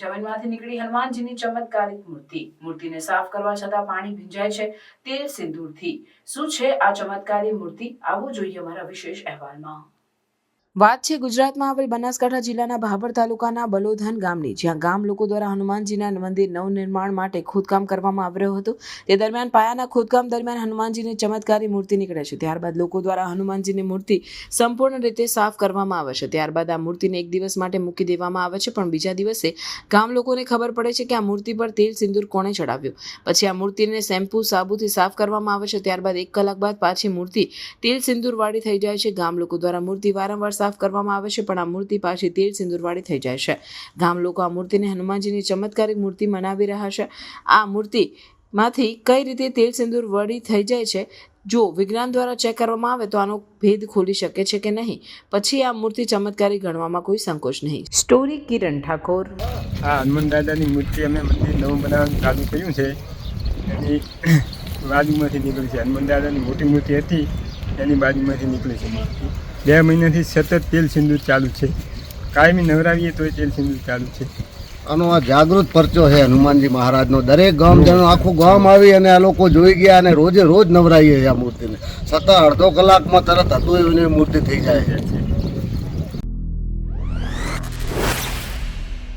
જમીનમાંથી નીકળી હનુમાનજીની ચમત્કારિક મૂર્તિ. મૂર્તિને સાફ કરવા છતાં પાણી ભીંજાય છે તે સિંદૂરથી. શું છે આ ચમત્કારી મૂર્તિ? આવવું જોઈએ અમારા વિશેષ અહેવાલમાં. વાત છે ગુજરાતમાં આવેલ બનાસકાંઠા જિલ્લાના ભાભર તાલુકાના બલોધાન ગામની, જ્યાં ગામ લોકો દ્વારા હનુમાનજીના મંદિર નવનિર્માણ માટે ખોદકામ કરવામાં આવી રહ્યું હતું. તે દરમિયાન પાયાના ખોદકામ દરમિયાન હનુમાનજીની ચમત્કારી મૂર્તિ નીકળે છે. ત્યારબાદ લોકો દ્વારા હનુમાનજીની મૂર્તિ સંપૂર્ણ રીતે સાફ કરવામાં આવે છે. ત્યારબાદ આ મૂર્તિને એક દિવસ માટે મૂકી દેવામાં આવે છે, પણ બીજા દિવસે ગામ લોકોને ખબર પડે છે કે આ મૂર્તિ પર તેલ સિંદૂર કોણે ચડાવ્યું. પછી આ મૂર્તિને શેમ્પૂ સાબુથી સાફ કરવામાં આવે છે. ત્યારબાદ એક કલાક બાદ પાછી મૂર્તિ તેલ સિંદૂરવાળી થઈ જાય છે. ગામ લોકો દ્વારા મૂર્તિ વારંવાર સાફ કરવામાં આવે છે પણ આ મૂર્તિ પાછી તેલ સિંદુરવાળી થઈ જાય છે. ગામ લોકો આ મૂર્તિને હનુમાનજીની ચમત્કારિક મૂર્તિ મનાવી રહ્યા છે. આ મૂર્તિમાંથી કઈ રીતે તેલ સિંદૂર વળી થઈ જાય છે જો વિજ્ઞાન દ્વારા ચેક કરવામાં આવે તો આનો ભેદ ખોલી શકે છે કે નહીં? પછી આ મૂર્તિ ચમત્કારી ગણવામાં કોઈ સંકોચ નહીં. સ્ટોરી કિરણ ઠાકોર. આ હનુમાન દાદાની મૂર્તિ અમે મંદિર નવું બનાવવાનું ચાલુ કર્યું છે. એની બાજુમાંથી નીકળી છે. હનુમાન દાદાની મોટી મૂર્તિ હતી એની બાજુમાંથી નીકળી છે મૂર્તિ. બે મહિનાથી સતત તેલ સિંદૂર ચાલુ છે. કાયમી નવરાવીએ તોય તેલ સિંદૂર ચાલુ છે. આનો આ જાગૃત પરચો છે હનુમાનજી મહારાજનો. દરેક ગામ જણો આખું ગામ આવી અને આ લોકો જોઈ ગયા અને રોજે રોજ નવરાઈએ આ મૂર્તિને. સતત અડધો કલાકમાં તરત હતું એની મૂર્તિ થઈ જાય છે.